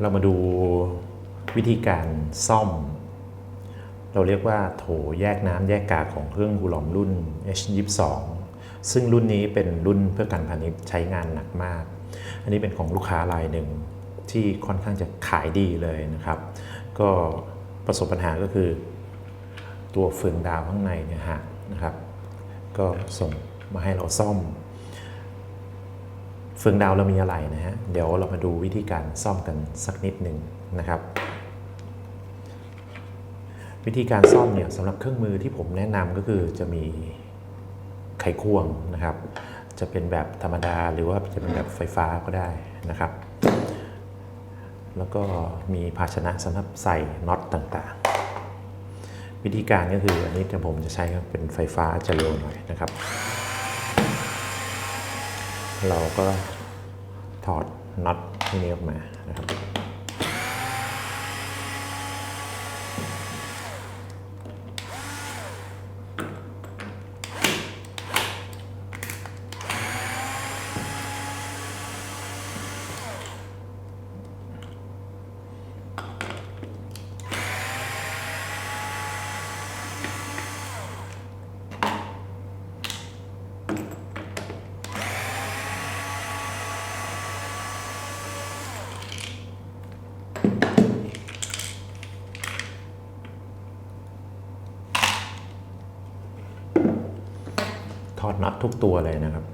เรามาดูวิธีการซ่อม เราเรียกว่าโถแยกน้ำแยกกากของเครื่องกูหลอมรุ่น H22 ซึ่งรุ่นนี้เป็นรุ่นเพื่อการพาณิชย์ใช้งานหนักมาก อันนี้เป็นของลูกค้ารายหนึ่งที่ค่อนข้างจะขายดีเลยนะครับ ก็ประสบปัญหาก็คือ ตัวเฟืองดาวข้างในเนี่ยหักนะครับ ก็ส่งมาให้เราซ่อม เฟืองดาวเรามีอะไรนะฮะ เดี๋ยวเรามาดูวิธีการซ่อมกันสักนิดหนึ่งนะครับ วิธีการซ่อมเนี่ยสำหรับเครื่องมือที่ผมแนะนำก็คือจะมีไขควงนะครับ จะเป็นแบบธรรมดาหรือว่าจะเป็นแบบไฟฟ้าก็ได้นะครับ แล้วก็มีภาชนะสำหรับใส่น็อตต่างๆ วิธีการก็คืออันนี้จะผมจะใช้เป็นไฟฟ้าจะเร็วหน่อยนะครับเราก็ ถอดน็อตที่นี้ออกมานะครับ ถอดน็อตทุกตัวเลยนะครับ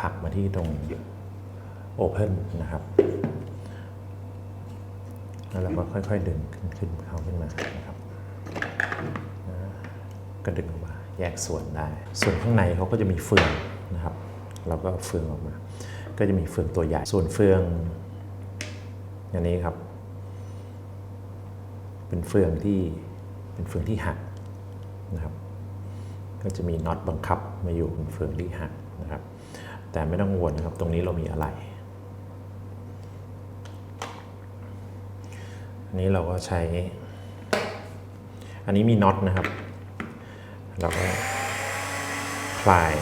ผลักมาที่ตรง Open นนะครับ แล้วเราก็ค่อย ๆ ดึงขึ้นขึ้นเขาขึ้นมานะครับนะก็ดึงออกมาแยกส่วนได้ ส่วนข้างในเขาก็จะมีเฟืองนะครับ เราก็เฟืองออกมา ก็จะมีเฟืองตัวใหญ่ ส่วนเฟืองอย่างนี้ครับ เป็นเฟืองที่เป็นเฟืองที่หักนะครับ ก็จะมีน็อตบังคับมาอยู่บนเฟืองที่หักนะครับ แต่ไม่ต้องวลนะครับ ตรงนี้เรามีอะไรอันนี้เราก็ใช้ อันนี้มีน็อตนะครับ เราก็คลาย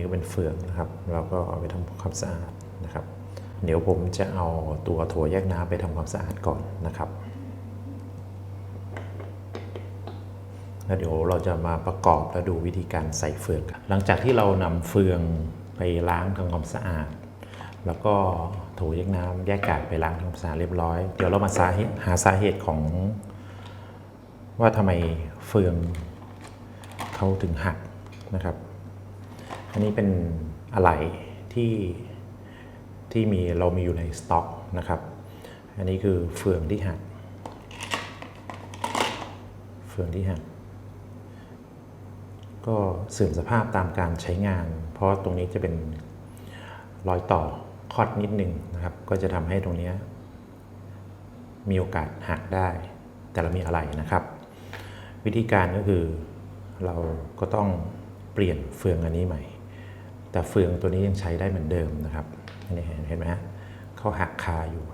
นี้ก็เป็นเฟืองนะครับ เราก็เอาไปทำความสะอาดนะครับ เดี๋ยวผมจะเอาตัวถั่วแยกน้ำไปทำความสะอาดก่อนนะครับ แล้วเดี๋ยวเราจะมาประกอบและดูวิธีการใส่เฟืองกันหลังจากที่เรานำเฟืองไปล้างทำความสะอาด แล้วก็ถูแยกน้ำแยกกากไปล้างทำความสะอาดเรียบร้อย เดี๋ยวเรามาสาเหตุหาสาเหตุของ ว่าทำไมเฟืองเขาถึงหักนะครับ อันนี้เป็นอะไหล่ที่ที่มีเรามีอยู่ในสต็อกนะครับ อันนี้คือเฟืองที่หัก เฟืองที่หัก ก็เสื่อมสภาพตามการใช้งาน เพราะตรงนี้จะเป็นรอยต่อคอดนิดนึงนะครับ ก็จะทำให้ตรงนี้มีโอกาสหักได้ แต่เรามีอะไรนะครับ วิธีการก็คือเราก็ต้องเปลี่ยนเฟืองอันนี้ใหม่ แต่เฟืองตัวนี้ยังใช้ได้เหมือนเดิมนะครับนี่เห็นเห็นไหมฮะเขาหักคาอยู่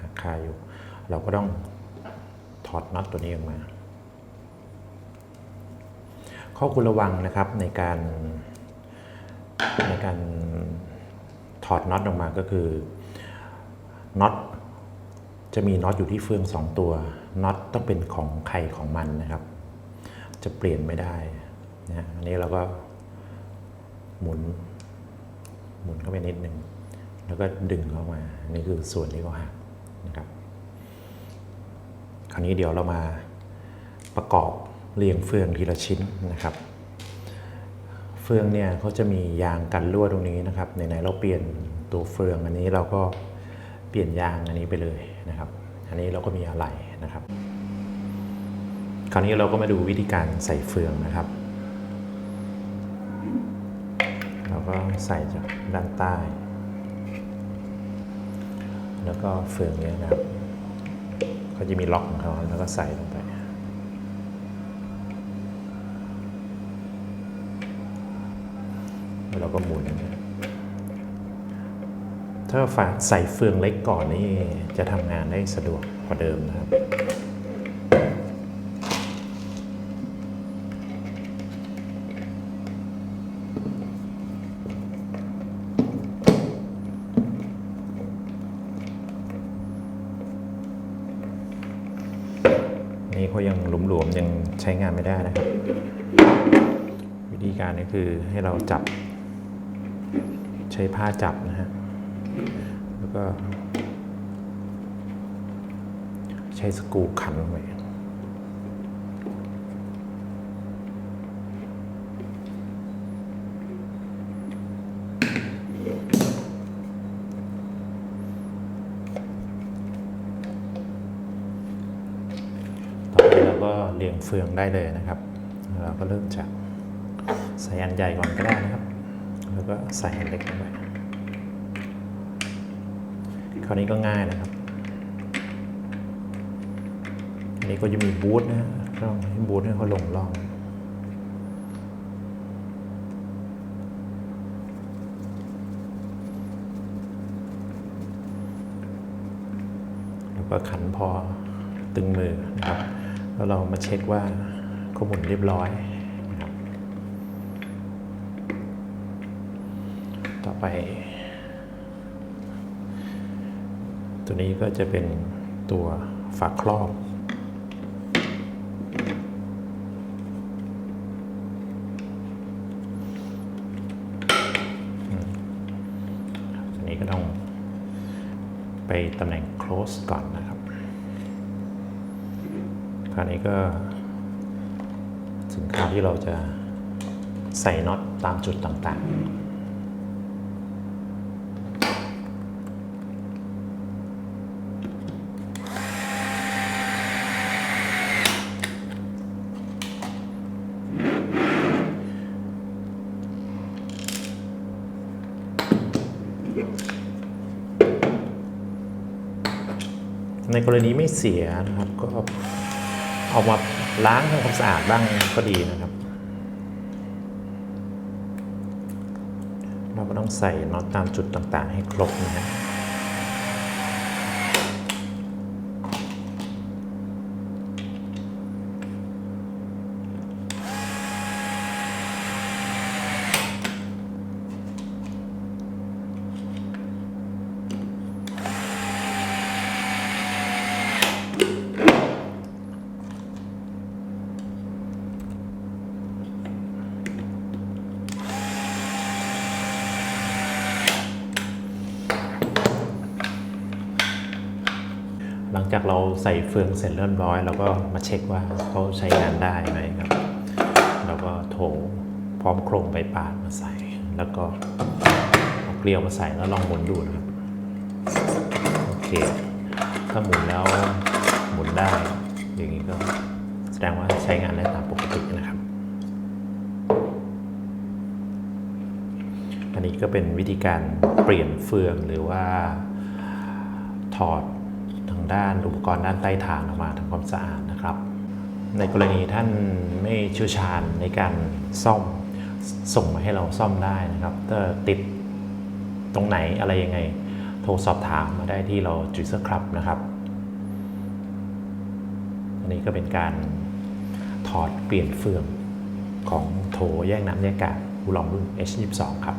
หักคาอยู่ เราก็ต้องถอดน็อตตัวนี้ออกมา ข้อควรระวังนะครับในการในการถอดน็อตออกมาก็คือน็อตจะมีน็อตอยู่ที่เฟืองสองตัวน็อตต้องเป็นของใครของมันนะครับ จะเปลี่ยนไม่ได้นะอันนี้เราก็ หมุน หมุนเข้าไปนิดหนึ่ง แล้วก็ดึงเข้ามา นี่คือส่วนที่เขาหักนะครับ คราวนี้เดี๋ยวเรามาประกอบเรียงเฟืองทีละชิ้นนะครับ เฟืองเนี่ยเขาจะมียางกันรั่วตรงนี้นะครับไหนๆเราเปลี่ยนตัวเฟืองอันนี้เราก็เปลี่ยนยางอันนี้ไปเลยนะครับ อันนี้เราก็มีอะไรนะครับ คราวนี้เราก็มาดูวิธีการใส่เฟืองนะครับ เราก็ใส่จากด้านใต้ แล้วก็เฟืองเนี้ยนะครับเขาจะมีล็อกของเขาแล้วก็ใส่ลงไปแล้วเราก็หมุนถ้าฝากใส่เฟืองเล็กก่อนนี่จะทำงานได้สะดวกกว่าเดิมนะครับ นี้เขายังหลวมๆยังใช้งานไม่ได้นะครับ วิธีการก็คือให้เราจับ ใช้ผ้าจับนะฮะแล้วก็ ใช้สกรูขันลงไปต่อไปเราก็ เฟืองได้เลยนะครับ เราก็เริ่มจากใส่อันใหญ่ก่อนก็ได้นะครับ แล้วก็ใส่อันเล็กลงไปคราวนี้ก็ง่ายนะครับอันนี้ก็จะมีบูธนะฮะต้องให้บูธให้เขาลงร่องแล้วก็ขันพอตึงมือนะครับ แล้วเรามาเช็คว่าขาหมุนเรียบร้อยนะครับต่อไป ตัวนี้ก็จะเป็นตัวฝาครอบอันนี้ก็ต้องไปตำแหน่ง close ก่อนนะครับ ราวนี้ก็ ถึงคราวที่เราจะใส่น็อตตามจุดต่างๆในกรณีไม่เสียนะครับก็ เอามาล้างทำความสะอาดบ้างก็ดีนะครับ เราก็ต้องใส่น็อตตามจุดต่างๆ ให้ครบนะฮะ จากเราใส่เฟืองเสร็จเรียบร้อยเราก็มาเช็คว่าเขาใช้งานได้ไหมครับแล้วก็โถพร้อมโครงใบปาดมาใส่ แล้วก็เอาเกลียวมาใส่แล้วลองหมุนดูนะครับโอเคถ้าหมุนแล้วหมุนได้ อย่างนี้ก็แสดงว่าใช้งานได้ตามปกตินะครับ อันนี้ก็เป็นวิธีการเปลี่ยนเฟืองหรือว่าถอด ด้านอุปกรณ์ด้านใต้ฐานออกมาทำความสะอาดนะครับ ในกรณีท่านไม่เชี่ยวชาญในการซ่อมส่งมาให้เราซ่อมได้นะครับถ้าติดตรงไหนอะไรยังไง โทรสอบถามมาได้ที่เราจุดเซอร์ครับนะครับ อันนี้ก็เป็นการถอดเปลี่ยนเฟืองของโถแยกน้ำแยกอากาศบูลองรุ่น H22 ครับ